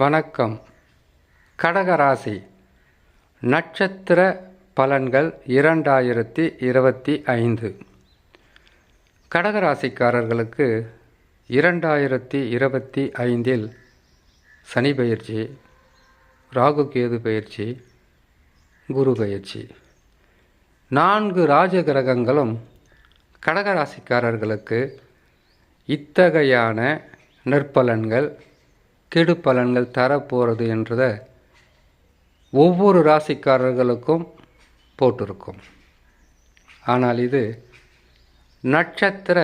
வணக்கம். கடகராசி நட்சத்திர பலன்கள் இரண்டாயிரத்தி இருபத்தி ஐந்து. கடகராசிக்காரர்களுக்கு இரண்டாயிரத்தி இருபத்தி ஐந்தில் சனி பயிற்சி ராகு கேது பயிற்சி குரு பயிற்சி. நான்கு ராஜ கிரகங்களும் கடகராசிக்காரர்களுக்கு இத்தகையான நற்பலன்கள் கெடு பலன்கள் தரப்போகிறது என்றதை ஒவ்வொரு ராசிக்காரர்களுக்கும் போட்டிருக்கும். ஆனால் இது நட்சத்திர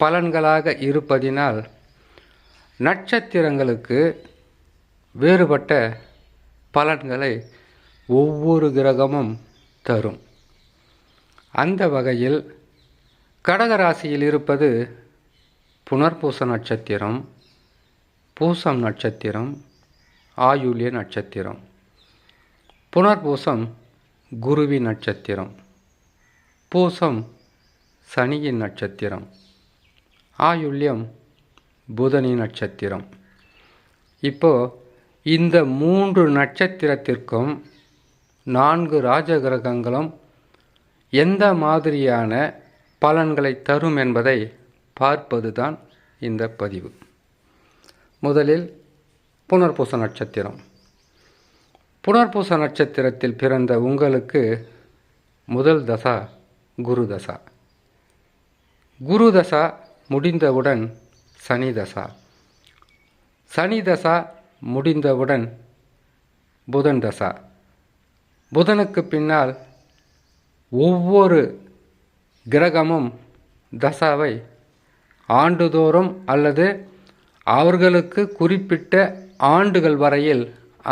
பலன்களாக இருப்பதினால் நட்சத்திரங்களுக்கு வேறுபட்ட பலன்களை ஒவ்வொரு கிரகமும் தரும். அந்த வகையில் கடகராசியில் இருப்பது புனர்பூச நட்சத்திரம் பூசம் நட்சத்திரம் ஆயுள்ய நட்சத்திரம். புனர்பூசம் குருவி நட்சத்திரம். பூசம் சனியின் நட்சத்திரம். ஆயுள்யம் புதனி நட்சத்திரம். இப்போ இந்த மூன்று நட்சத்திரத்திற்கும் நான்கு ராஜகிரகங்களும் எந்த மாதிரியான பலன்களை தரும் என்பதை பார்ப்பதுதான் இந்த பதிவு. முதலில் புனர்பூச நட்சத்திரம். புனர்பூச நட்சத்திரத்தில் பிறந்த உங்களுக்கு முதல் தசா குரு தசா. குரு தசா முடிந்தவுடன் சனி தசா. சனி தசா முடிந்தவுடன் புதன் தசா. புதனுக்கு பின்னால் ஒவ்வொரு கிரகமும் தசாவை ஆண்டுதோறும் அல்லது அவர்களுக்கு குறிப்பிட்ட ஆண்டுகள் வரையில்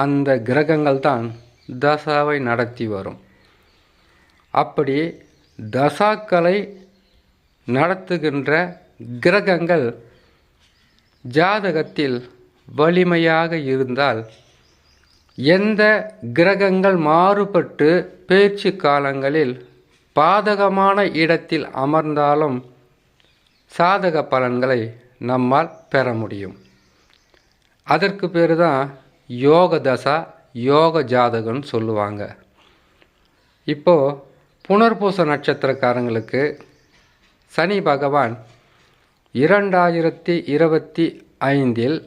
அந்த கிரகங்கள் தான் தசாவை நடத்தி வரும். அப்படி தசாக்களை நடத்துகின்ற கிரகங்கள் ஜாதகத்தில் வலிமையாக இருந்தால் எந்த கிரகங்கள் மாறுபட்டு பேச்சு காலங்களில் பாதகமான இடத்தில் அமர்ந்தாலும் சாதக பலன்களை நம்மால் பெற முடியும். அதற்கு பேர் தான் யோக தசா யோக ஜாதகம்னு சொல்லுவாங்க. இப்போது புனர்பூச நட்சத்திரக்காரங்களுக்கு சனி பகவான் இரண்டாயிரத்தி இருபத்தி ஐந்தில்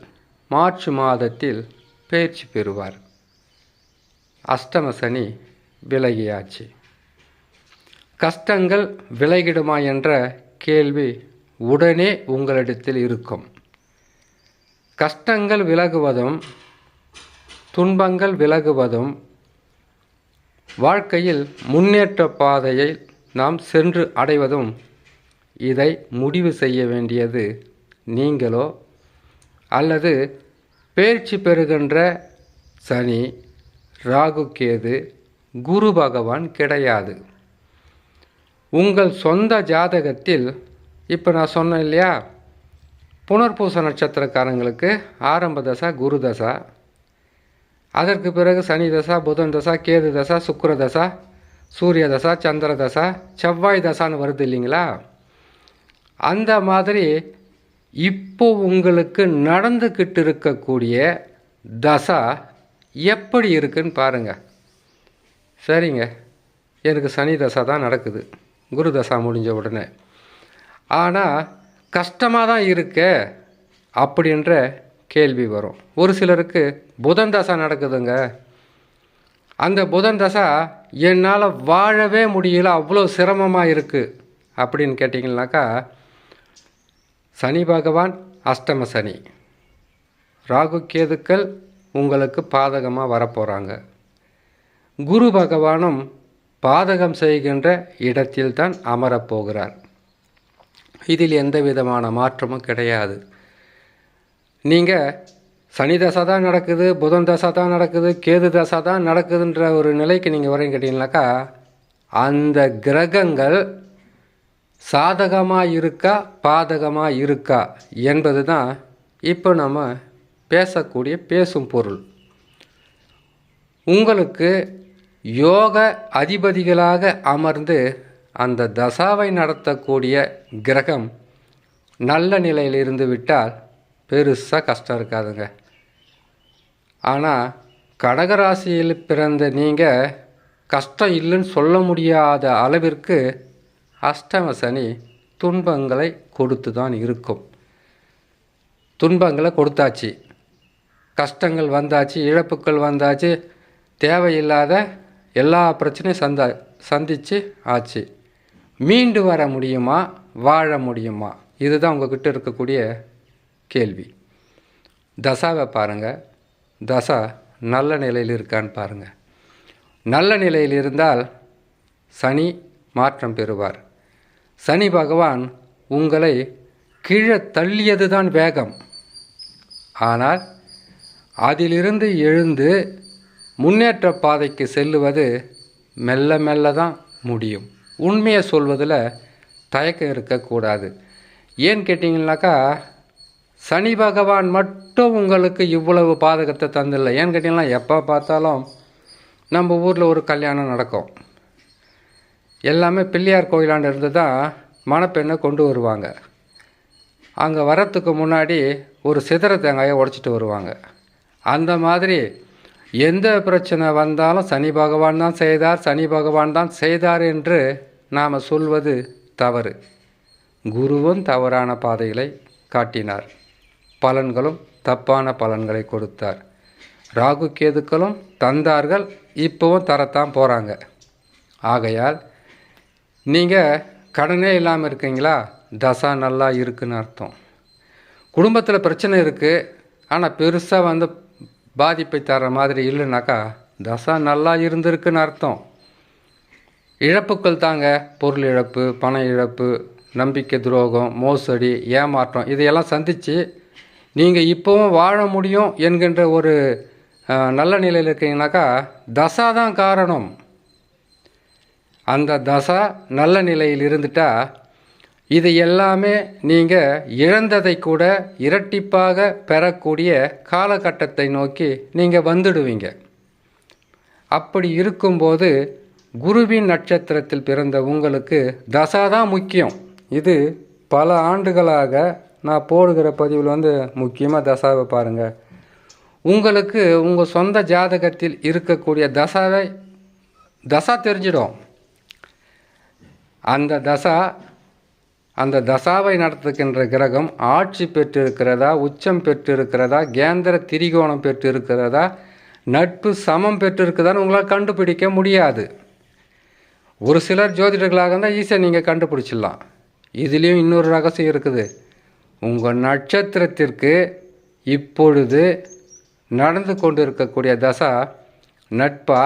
மார்ச் மாதத்தில் பயிற்சி பெறுவார். அஷ்டம சனி விலகியாச்சு. கஷ்டங்கள் விலகிடுமா என்ற கேள்வி உடனே உங்களிடத்தில் இருக்கும். கஷ்டங்கள் விலகுவதும் துன்பங்கள் விலகுவதும் வாழ்க்கையில் முன்னேற்ற பாதையை நாம் சென்று அடைவதும் இதை முடிவு செய்ய வேண்டியது நீங்களோ அல்லது பேர்ச்சி பெறுகின்ற சனி ராகுகேது குரு பகவான் கிடையாது. உங்கள் சொந்த ஜாதகத்தில் இப்போ நான் சொன்னேன் இல்லையா? புனர்பூச நட்சத்திரக்காரங்களுக்கு ஆரம்ப தசா குரு தசா. அதற்கு பிறகு சனி தசா புதன் தசா கேது தசா சுக்கர தசா சூரிய தசா சந்திர தசா செவ்வாய் தசான்னு வருது இல்லைங்களா? அந்த மாதிரி இப்போ உங்களுக்கு நடந்துக்கிட்டு இருக்கக்கூடிய தசா எப்படி இருக்குன்னு பாருங்கள் சரிங்க. எனக்கு சனி தசா தான் நடக்குது. குரு தசா முடிஞ்ச உடனே. ஆனால் கஷ்டமாக தான் இருக்கு அப்படின்ற கேள்வி வரும். ஒரு சிலருக்கு புதன் தசை நடக்குதுங்க. அந்த புதன் தசை என்னால் வாழவே முடியல அவ்வளோ சிரமமாக இருக்குது அப்படின்னு கேட்டிங்கனாக்கா சனி பகவான் அஷ்டம சனி. ராகு கேதுக்கள் உங்களுக்கு பாதகமாக வரப்போகிறாங்க குரு பகவானும் பாதகம் செய்கின்ற இடத்தில்தான் அமரப்போகிறார் இதில் எந்த விதமான மாற்றமும் கிடையாது. நீங்கள் சனி தசை தான் நடக்குது புதன் தசை தான் நடக்குது கேது தசை தான் நடக்குதுன்ற ஒரு நிலைக்கு நீங்கள் வரேன்னு கேட்டிங்கனாக்கா அந்த கிரகங்கள் சாதகமாக இருக்கா பாதகமாக இருக்கா என்பது தான் இப்போ நம்ம பேசக்கூடிய பேசும் பொருள். உங்களுக்கு யோக அதிபதிகளாக அமர்ந்து அந்த தசாவை நடத்தக்கூடிய கிரகம் நல்ல நிலையில் இருந்து விட்டால் பெருசாக கஷ்டம் இருக்காதுங்க. ஆனால் கடகராசியில் பிறந்த நீங்கள் கஷ்டம் இல்லைன்னு சொல்ல முடியாத அளவிற்கு அஷ்டம சனி துன்பங்களை கொடுத்து தான் இருக்கும். துன்பங்களை கொடுத்தாச்சு. கஷ்டங்கள் வந்தாச்சு இழப்புக்கள் வந்தாச்சு தேவையில்லாத எல்லா பிரச்சனையும் சந்தா சந்தித்து ஆச்சு. மீண்டு வர முடியுமா வாழ முடியுமா? இதுதான் உங்ககிட்ட இருக்கக்கூடிய கேள்வி. தசாவை பாருங்கள் தசா நல்ல நிலையில் இருக்கான்னு பாருங்கள் நல்ல நிலையில் இருந்தால் சனி மாற்றம் பெறுவார். சனி பகவான் உங்களை கீழே தள்ளியது தான் வேகம். ஆனால் அதிலிருந்து எழுந்து முன்னேற்ற பாதைக்கு செல்லுவது மெல்ல மெல்ல தான் முடியும். உண்மையை சொல்வதில் தயக்கம் இருக்கக்கூடாது. ஏன்னு கேட்டிங்கனாக்கா சனி பகவான் மட்டும் உங்களுக்கு இவ்வளவு பாதகத்தை தந்தில்லை ஏன்னு கேட்டிங்கன்னா எப்போ பார்த்தாலும் நம்ம ஊரில் ஒரு கல்யாணம் நடக்கும். எல்லாமே பிள்ளையார் கோயிலாண்டு இருந்து தான் மணப்பெண்ணை கொண்டு வருவாங்க. அங்கே வரத்துக்கு முன்னாடி ஒரு சிதற தேங்காயை உடைச்சிட்டு வருவாங்க. அந்த மாதிரி எந்த பிரச்சனை வந்தாலும் சனி பகவான் தான் செய்தார் சனி பகவான் தான் செய்தார் என்று நாம் சொல்வது தவறு. குருவும் தவறான பாதைகளை காட்டினார். பலன்களும் தப்பான பலன்களை கொடுத்தார். ராகு கேதுக்களும் தந்தார்கள் இப்போவும் தரத்தான் போகிறாங்க ஆகையால் நீங்கள் கடனே இல்லாமல் இருக்கீங்களா? தசா நல்லா இருக்குன்னு அர்த்தம். குடும்பத்தில் பிரச்சனை இருக்குது ஆனால் பெருசாக வந்து பாதிப்பை தர மாதிரி இல்லைனாக்கா தசா நல்லா இருந்திருக்குன்னு அர்த்தம். இழப்புக்கள் தாங்க. பொருள் இழப்பு பண இழப்பு நம்பிக்கை துரோகம் மோசடி ஏமாற்றம் இதையெல்லாம் சந்தித்து நீங்கள் இப்போவும் வாழ முடியும் என்கின்ற ஒரு நல்ல நிலையில் இருக்கீங்கனாக்கா தசா தான் காரணம். அந்த தசா நல்ல நிலையில் இருந்துட்டால் இது எல்லாமே நீங்கள் இழந்ததை கூட இரட்டிப்பாக பெறக்கூடிய காலகட்டத்தை நோக்கி நீங்கள் வந்துடுவீங்க. அப்படி இருக்கும்போது குருவின் நட்சத்திரத்தில் பிறந்த உங்களுக்கு தசா தான் முக்கியம். இது பல ஆண்டுகளாக நான் போடுகிற பதிவில் வந்து முக்கியமாக தசாவை பாருங்கள் உங்களுக்கு உங்கள் சொந்த ஜாதகத்தில் இருக்கக்கூடிய தசாவை தசா தெரிஞ்சிடும். அந்த தசா அந்த தசாவை நடத்துகின்ற கிரகம் ஆட்சி பெற்றிருக்கிறதா உச்சம் பெற்றிருக்கிறதா கேந்திர திரிகோணம் பெற்றிருக்கிறதா நட்பு சமம் பெற்றிருக்குதான்னு உங்களால் கண்டுபிடிக்க முடியாது. ஒரு சிலர் ஜோதிடர்களாக இருந்தால் ஈஸியாக நீங்கள் கண்டுபிடிச்சிடலாம். இதுலேயும் இன்னொரு ரகசியம் இருக்குது. உங்கள் நட்சத்திரத்திற்கு இப்பொழுது நடந்து கொண்டு இருக்கக்கூடிய தசா நட்பா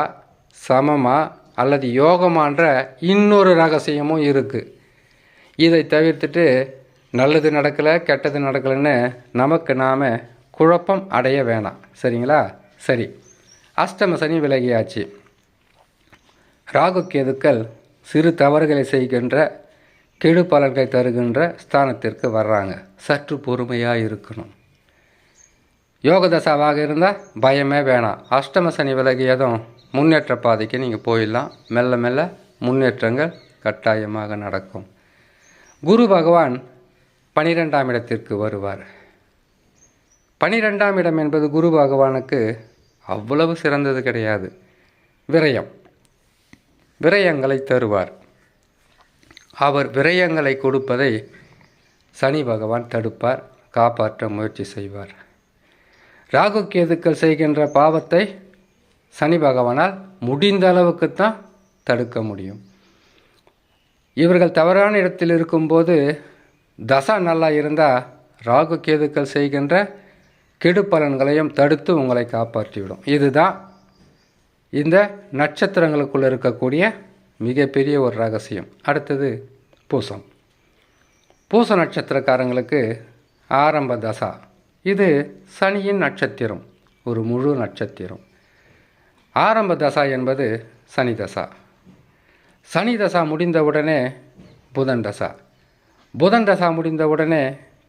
சமமா அல்லது யோகமான்ற இன்னொரு ரகசியமும் இருக்குது இதை தவிர்த்துட்டு நல்லது நடக்கலை கெட்டது நடக்கலைன்னு நமக்கு நாம் குழப்பம் அடைய வேணாம். சரிங்களா? சரி. அஷ்டம சனி விலகியாச்சு. ராகு கேதுக்கள் சிறு தவறுகளை செய்கின்ற கெடு பலன்களை தருகின்ற ஸ்தானத்திற்கு வர்றாங்க. சற்று பொறுமையாக இருக்கணும். யோக தசாவாக இருந்தால் பயமே வேணாம். அஷ்டம சனி விலகியதும் முன்னேற்ற பாதைக்கு நீங்கள் போயிடலாம். மெல்ல மெல்ல முன்னேற்றங்கள் கட்டாயமாக நடக்கும். குரு பகவான் பனிரெண்டாம் இடத்திற்கு வருவார். பனிரெண்டாம் இடம் என்பது குரு பகவானுக்கு அவ்வளவு சிறந்தது கிடையாது. விரயம். விரயங்களை தருவார். அவர் விரயங்களை கொடுப்பதை சனி பகவான் தடுப்பார் காப்பாற்ற முயற்சி செய்வார். ராகு கேதுக்கள் செய்கின்ற பாவத்தை சனி பகவானால் முடிந்த அளவுக்குத்தான் தடுக்க முடியும். இவர்கள் தவறான இடத்தில் இருக்கும்போது தசா நல்லா இருந்தால் ராகு கேதுக்கள் செய்கின்ற கெடு பலன்களையும் தடுத்து உங்களை காப்பாற்றிவிடும். இதுதான் இந்த நட்சத்திரங்களுக்குள்ளே இருக்கக்கூடிய மிகப்பெரிய ஒரு ரகசியம். அடுத்தது பூசம். பூச நட்சத்திரக்காரங்களுக்கு ஆரம்ப தசா. இது சனியின் நட்சத்திரம் ஒரு முழு நட்சத்திரம். ஆரம்ப தசா என்பது சனி தசா. சனி தசா முடிந்தவுடனே புதன் தசா. புதன் தசா முடிந்தவுடனே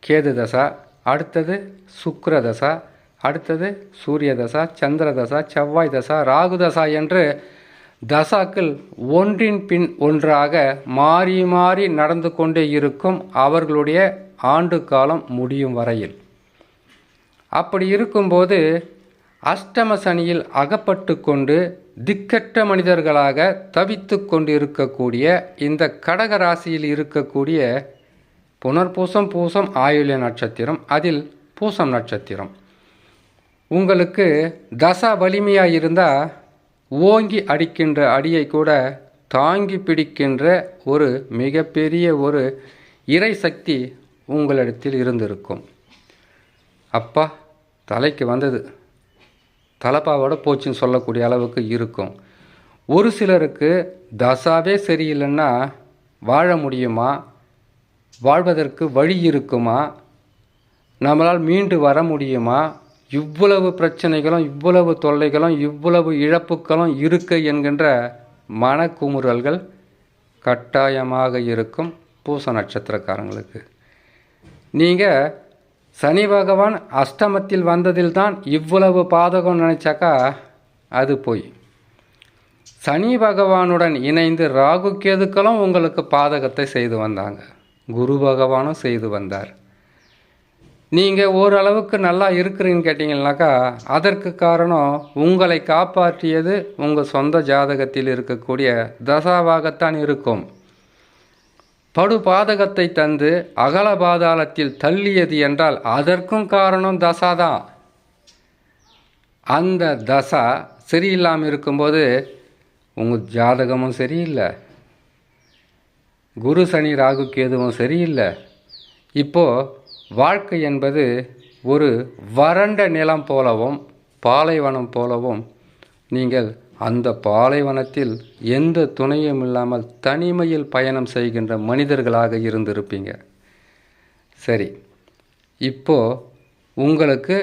கேது தசா அடுத்தது சுக்கர தசா அடுத்தது சூரிய தசா சந்திர தசா செவ்வாய் தசா ராகு தசா என்று தசாக்கள் ஒன்றின் பின் ஒன்றாக மாறி மாறி நடந்து கொண்டே இருக்கும் அவர்களுடைய ஆண்டு காலம் முடியும் வரையில். அப்படி இருக்கும்போது அஷ்டம சனியில் அகப்பட்டு கொண்டு திக்கற்ற மனிதர்களாக தவித்து கொண்டு இருக்கக்கூடிய இந்த கடக ராசியில் இருக்கக்கூடிய புனர்பூசம் பூசம் ஆயுள்ய நட்சத்திரம் அதில் பூசம் நட்சத்திரம். உங்களுக்கு தசா வலிமையாக இருந்தால் ஓங்கி அடிக்கின்ற அடியை கூட தாங்கி பிடிக்கின்ற ஒரு மிகப்பெரிய ஒரு இறை சக்தி உங்களிடத்தில் இருந்திருக்கும். அப்பா தலைக்கு வந்தது. தலப்பாவோட போச்சுன்னு சொல்லக்கூடிய அளவுக்கு இருக்கும். ஒரு சிலருக்கு தசாவே சரியில்லைன்னா வாழ முடியுமா? வாழ்வதற்கு வழி இருக்குமா? நம்மளால் மீண்டு வர முடியுமா? இவ்வளவு பிரச்சனைகளும் இவ்வளவு தொல்லைகளும் இவ்வளவு இழப்புகளும் இருக்கு என்கின்ற மனக்குமுறல்கள் கட்டாயமாக இருக்கும் பூச நட்சத்திரக்காரங்களுக்கு. நீங்கள் சனி பகவான் அஷ்டமத்தில் வந்ததில்தான் இவ்வளவு பாதகம் நினைச்சாக்கா அது போய். சனி பகவானுடன் இணைந்து ராகு கேதுக்களும் உங்களுக்கு பாதகத்தை செய்து வந்தாங்க. குரு பகவானும் செய்து வந்தார். நீங்கள் ஓரளவுக்கு நல்லா இருக்கிறீங்கன்னு கேட்டிங்கனாக்கா அதற்கு காரணம் உங்களை காப்பாற்றியது உங்கள் சொந்த ஜாதகத்தில் இருக்கக்கூடிய தசாவாகத்தான் இருக்கும். படுபாதகத்தை தந்து அகல பாதாளத்தில் தள்ளியது என்றால் அதற்கும் காரணம் தசா தான். அந்த தசா சரியில்லாமல் இருக்கும்போது உங்கள் ஜாதகமும் சரியில்லை. குரு சனி ராகு கேதுவும் சரியில்லை. இப்போது வாழ்க்கை என்பது ஒரு வறண்ட நிலம் போலவும் பாலைவனம் போலவும் நீங்கள் அந்த பாலைவனத்தில் எந்த துணையும் இல்லாமல் தனிமையில் பயணம் செய்கின்ற மனிதர்களாக இருந்திருப்பீங்க. சரி இப்போ உங்களுக்கு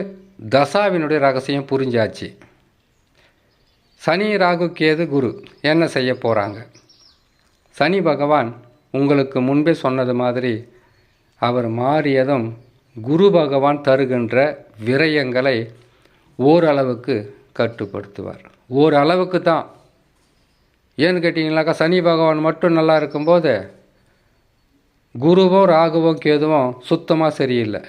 தசாவினுடைய ரகசியம் புரிஞ்சாச்சு. சனி ராகு கேது குரு என்ன செய்ய போகிறாங்க சனி பகவான் உங்களுக்கு முன்பே சொன்னது மாதிரி அவர் மாறியதும் குரு பகவான் தருகின்ற விரயங்களை ஓரளவுக்கு கட்டுப்படுத்துவார். ஓரளவுக்கு தான். ஏன்னு கேட்டிங்கனாக்கா சனி பகவான் மட்டும் நல்லா இருக்கும்போது குருவும் ராகுவும் கேதுவும் சுத்தமாக சரியில்லை.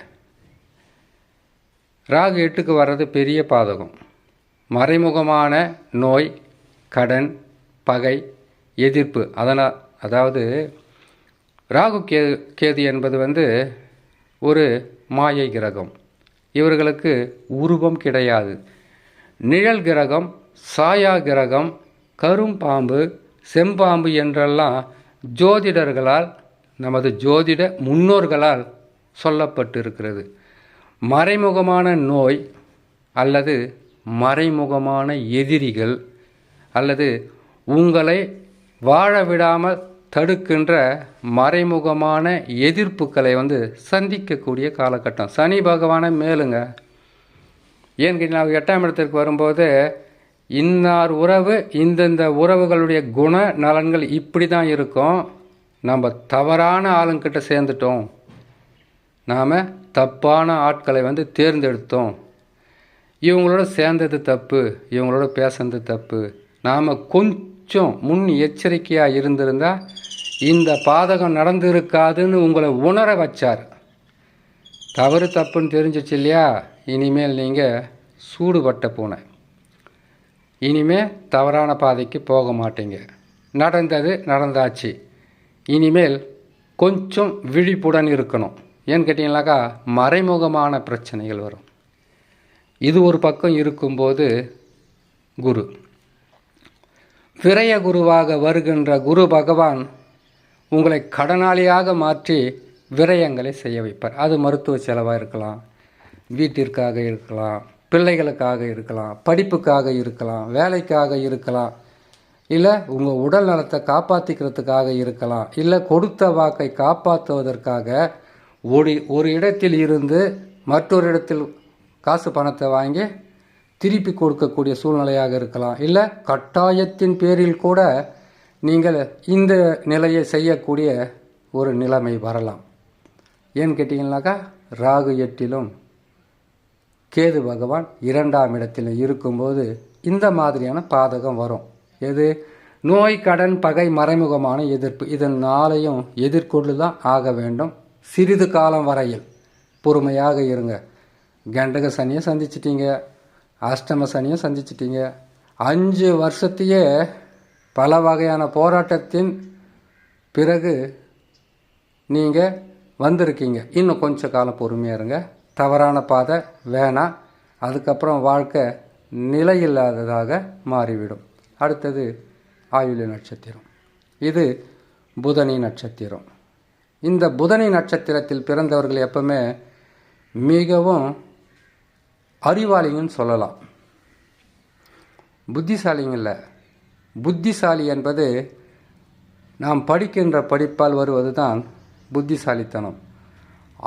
ராகு எட்டுக்கு வர்றது பெரிய பாதகம். மறைமுகமான நோய் கடன் பகை எதிர்ப்பு. அதனால் அதாவது ராகு கே கேது என்பது வந்து ஒரு மாயை கிரகம். இவர்களுக்கு உருவம் கிடையாது. நிழல் கிரகம் சாயா கிரகம் கரும்பாம்பு செம்பாம்பு என்றெல்லாம் ஜோதிடர்களால் நமது ஜோதிட முன்னோர்களால் சொல்லப்பட்டிருக்கிறது. மறைமுகமான நோய் அல்லது மறைமுகமான எதிரிகள் அல்லது உங்களை வாழ விடாமல் தடுக்கின்ற மறைமுகமான எதிர்ப்புகளை வந்து சந்திக்கக்கூடிய காலகட்டம். சனி பகவானை மேலுங்க. ஏன் கேட்டீங்கன்னா எட்டாம் இடத்திற்கு வரும்போது இன்னார் உறவு இந்தந்த உறவுகளுடைய குண நலன்கள் இப்படி தான் இருக்கும். நம்ம தவறான ஆளுங்கிட்ட சேர்ந்துட்டோம். நாம் தப்பான ஆட்களை வந்து தேர்ந்தெடுத்தோம். இவங்களோட சேர்ந்தது தப்பு இவங்களோட பேசுனது தப்பு. நாம் கொஞ்சம் முன் எச்சரிக்கையாக இருந்திருந்தால் இந்த பாதகம் நடந்திருக்காதுன்னு உங்களை உணர வச்சார். தவறு தப்புன்னு தெரிஞ்சிச்சு இல்லையா? இனிமேல் நீங்கள் சூடுபட்ட பூனை. இனிமே தவறான பாதைக்கு போக மாட்டீங்க. நடந்தது நடந்தாச்சு. இனிமேல் கொஞ்சம் விழிப்புடன் இருக்கணும். ஏன்னு கேட்டிங்கனாக்கா மறைமுகமான பிரச்சனைகள் வரும். இது ஒரு பக்கம் இருக்கும்போது குரு. விரய குருவாக வருகின்ற குரு பகவான் உங்களை கடனாளியாக மாற்றி விரயங்களை செய்ய வைப்பார். அது மருத்துவ செலவாக இருக்கலாம் வீட்டிற்காக இருக்கலாம் பிள்ளைகளுக்காக இருக்கலாம் படிப்புக்காக இருக்கலாம் வேலைக்காக இருக்கலாம் இல்லை உங்கள் உடல் நலத்தை காப்பாற்றிக்கிறதுக்காக இருக்கலாம் இல்லை கொடுத்த வாக்கை காப்பாற்றுவதற்காக ஒரு ஒரு இடத்தில் இருந்து மற்றொரு இடத்தில் காசு பணத்தை வாங்கி திருப்பி கொடுக்கக்கூடிய சூழ்நிலையாக இருக்கலாம். இல்லை கட்டாயத்தின் பேரில் கூட நீங்கள் இந்த நிலையை செய்யக்கூடிய ஒரு நிலைமை வரலாம். ஏன்னு கேட்டிங்கனாக்கா ராகு எட்டிலும் கேது பகவான் இரண்டாம் இடத்தில் இருக்கும்போது இந்த மாதிரியான பாதகம் வரும். எது? நோய் கடன் பகை மறைமுகமான எதிர்ப்பு. இதன் நாளையும் எதிர்கொண்டு தான் ஆக வேண்டும். சிறிது காலம் வரையில். பொறுமையாக இருங்க. கண்டக சனியை சந்திச்சிட்டீங்க. அஷ்டம சனியை சந்திச்சிட்டீங்க. அஞ்சு வருஷத்தையே பல வகையான போராட்டத்தின் பிறகு நீங்கள் வந்திருக்கீங்க. இன்னும் கொஞ்சம் காலம் பொறுமையாக இருங்க. தவறான பாதை வேணாம் அதுக்கப்புறம் வாழ்க்கை நிலையில்லாததாக மாறிவிடும். அடுத்தது ஆயுள்ய நட்சத்திரம். இது புதனி நட்சத்திரம். இந்த புதனி நட்சத்திரத்தில் பிறந்தவர்கள் எப்பவுமே மிகவும் அறிவாளிங்கன்னு சொல்லலாம். புத்திசாலிங்க இல்லை. புத்திசாலி என்பது நாம் படிக்கின்ற படிப்பால் வருவது தான் புத்திசாலித்தனம்.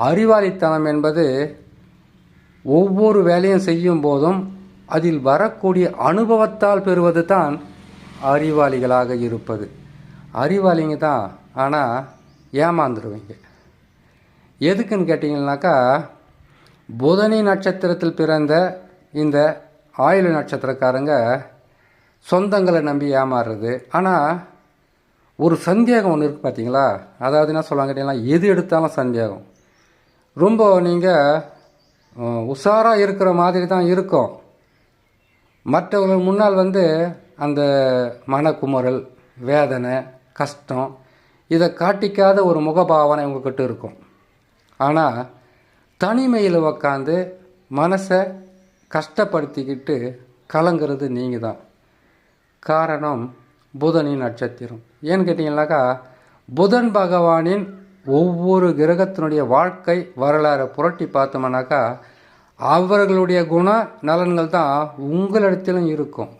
அறிவாளித்தனம் என்பது ஒவ்வொரு வேலையும் செய்யும் போதும் அதில் வரக்கூடிய அனுபவத்தால் பெறுவது தான் அறிவாளிகளாக இருப்பது. அறிவாளிங்க தான் ஆனால் ஏமாந்துருவீங்க. எதுக்குன்னு கேட்டிங்கன்னாக்கா புதனி நட்சத்திரத்தில் பிறந்த இந்த ஆயுள நட்சத்திரக்காரங்க சொந்தங்களை நம்பி ஏமாறுறது. ஆனால் ஒரு சந்தேகம் ஒன்று இருக்குது பார்த்தீங்களா அதாவது என்ன சொல்லுவாங்க கேட்டிங்கன்னா எது எடுத்தாலும் சந்தேகம். ரொம்ப நீங்கள் உஷாராக இருக்கிற மாதிரி தான் இருக்கும். மற்றவர்கள் முன்னால் வந்து அந்த மனக்குமுறல் வேதனை கஷ்டம் இதை காட்டிக்காத ஒரு முகபாவனை உங்ககிட்ட இருக்கும். ஆனால் தனிமையில் உக்காந்து மனசை கஷ்டப்படுத்திக்கிட்டு கலங்கிறது நீங்கள் தான். காரணம் புதனின் நட்சத்திரம். ஏன்னு கேட்டிங்கனாக்கா புதன் பகவானின் ஒவ்வொரு கிரகத்தினுடைய வாழ்க்கை வரலாறை புரட்டி பார்த்தோம்னாக்கா அவர்களுடைய குண நலன்கள் தான் உங்களிடத்திலும் இருக்கும்.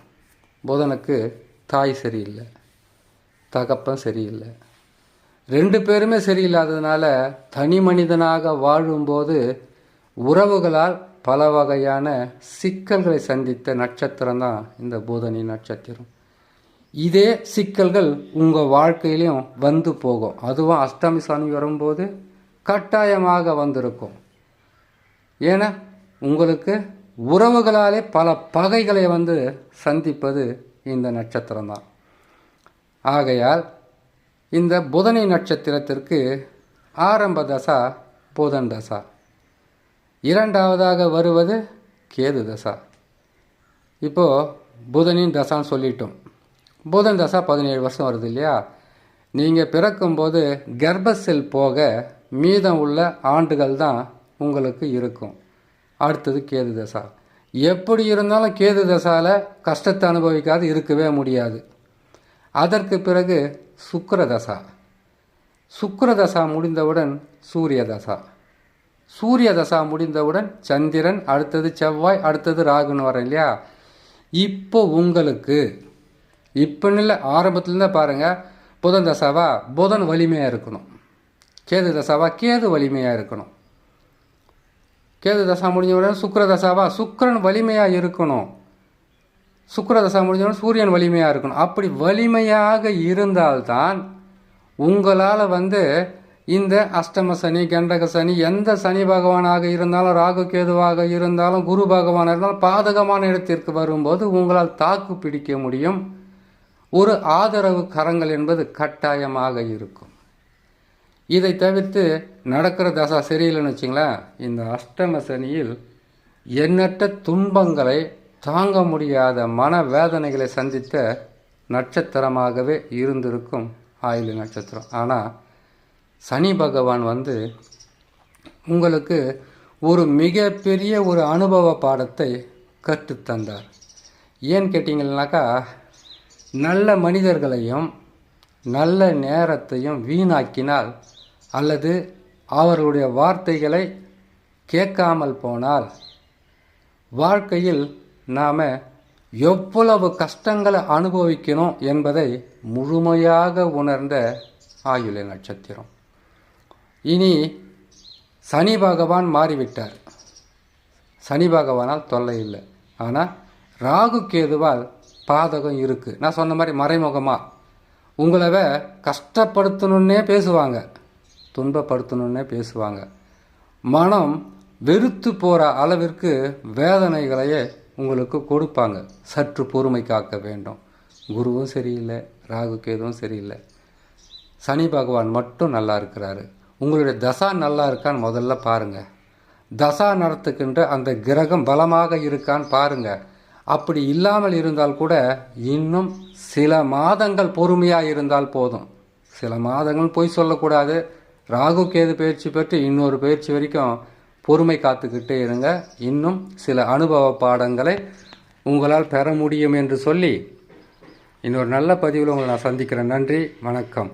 புதனுக்கு தாய் சரியில்லை தகப்பன் சரியில்லை. ரெண்டு பேருமே சரியில்லாததுனால தனி மனிதனாக வாழும்போது உறவுகளால் பல வகையான சிக்கல்களை சந்தித்த நட்சத்திரம் தான் இந்த பூதனி நட்சத்திரம். இதே சிக்கல்கள் உங்கள் வாழ்க்கையிலையும் வந்து போகும். அதுவும் அஷ்டமி சனி வரும்போது கட்டாயமாக வந்திருக்கும். ஏன்னா உங்களுக்கு உறவுகளாலே பல பகைகளை வந்து சந்திப்பது இந்த நட்சத்திரம் தான் ஆகையால் இந்த புதனை நட்சத்திரத்திற்கு ஆரம்ப தசா புதன் தசா. இரண்டாவதாக வருவது கேது தசா. இப்போது புதனின் தசான்னு சொல்லிட்டோம். புதன் தசா பதினேழு வருஷம் வருது இல்லையா? நீங்கள் பிறக்கும்போது கர்ப்ப செல் போக மீதம் உள்ள ஆண்டுகள் தான் உங்களுக்கு இருக்கும். அடுத்தது கேது தசா. எப்படி இருந்தாலும் கேது தசாவில் கஷ்டத்தை அனுபவிக்காது இருக்கவே முடியாது. அதற்கு பிறகு சுக்கிர தசா. தசா முடிந்தவுடன் சூரிய தசா. சூரிய தசா முடிந்தவுடன் சந்திரன் அடுத்தது செவ்வாய் அடுத்தது ராகுன்னு வரேன் இல்லையா? இப்போ உங்களுக்கு இப்போன்னு இல்லை ஆரம்பத்துலேருந்தே பாருங்கள் புதன் தசாவா புதன் வலிமையாக இருக்கணும். கேது தசாவா கேது வலிமையாக இருக்கணும். கேது தசா முடிஞ்ச உடனே சுக்கர தசாவா சுக்கிரன் வலிமையாக இருக்கணும். சுக்கர தசா முடிஞ்ச உடனே சூரியன் வலிமையாக இருக்கணும். அப்படி வலிமையாக இருந்தால்தான் உங்களால் வந்து இந்த அஷ்டம சனி கண்டக சனி எந்த சனி பகவானாக இருந்தாலும் ராகு கேதுவாக இருந்தாலும் குரு பகவானாக இருந்தாலும் பாதகமான இடத்திற்கு வரும்போது உங்களால் தாக்கு பிடிக்க முடியும். ஒரு ஆதரவு கரங்கள் என்பது கட்டாயமாக இருக்கும். இதை தவிர்த்து நடக்கிற தசா சரியில்லைன்னு வச்சிங்களேன் இந்த அஷ்டம சனியில் எண்ணற்ற துன்பங்களை தாங்க முடியாத மன வேதனைகளை சந்தித்த நட்சத்திரமாகவே இருந்திருக்கும் ஆயுள் நட்சத்திரம். ஆனால் சனி பகவான் வந்து உங்களுக்கு ஒரு மிகப்பெரிய ஒரு அனுபவ பாடத்தை கற்றுத்தந்தார். ஏன்னு கேட்டிங்கன்னாக்கா நல்ல மனிதர்களையும் நல்ல நேரத்தையும் வீணாக்கினால் அல்லது அவர்களுடைய வார்த்தைகளை கேட்காமல் போனால் வாழ்க்கையில் நாம் எவ்வளவு கஷ்டங்களை அனுபவிக்கணும் என்பதை முழுமையாக உணர்ந்த ஆயுள நட்சத்திரம். இனி சனி பகவான் மாறிவிட்டார். சனி பகவானால் தொல்லை இல்லை. ஆனால் ராகு கேதுவால் பாதகம் இருக்குது நான் சொன்ன மாதிரி மறைமுகமாக உங்களை கஷ்டப்படுத்தணுன்னே பேசுவாங்க. துன்பப்படுத்தணுன்னே பேசுவாங்க. மனம் வெறுத்து போகிற அளவிற்கு வேதனைகளையே உங்களுக்கு கொடுப்பாங்க. சற்று பொறுமை காக்க வேண்டும். குருவும் சரியில்லை ராகு கேதுவும் சரியில்லை. சனி பகவான் மட்டும் நல்லா இருக்கிறாரு. உங்களுடைய தசா நல்லா இருக்கான்னு முதல்ல பாருங்கள் தசா நடத்துக்கின்ற அந்த கிரகம் பலமாக இருக்கான்னு பாருங்கள் அப்படி இல்லாமல் இருந்தால் கூட இன்னும் சில மாதங்கள் பொறுமையாக இருந்தால் போதும். சில மாதங்கள் போய் சொல்லக்கூடாது. ராகு கேது பயிற்சி பெற்று இன்னொரு பயிற்சி வரைக்கும் பொறுமை காத்துக்கிட்டே இருங்க. இன்னும் சில அனுபவ பாடங்களை உங்களால் பெற முடியும் என்று சொல்லி இன்னொரு நல்ல பதிவில் உங்களை நான் சந்திக்கிறேன். நன்றி. வணக்கம்.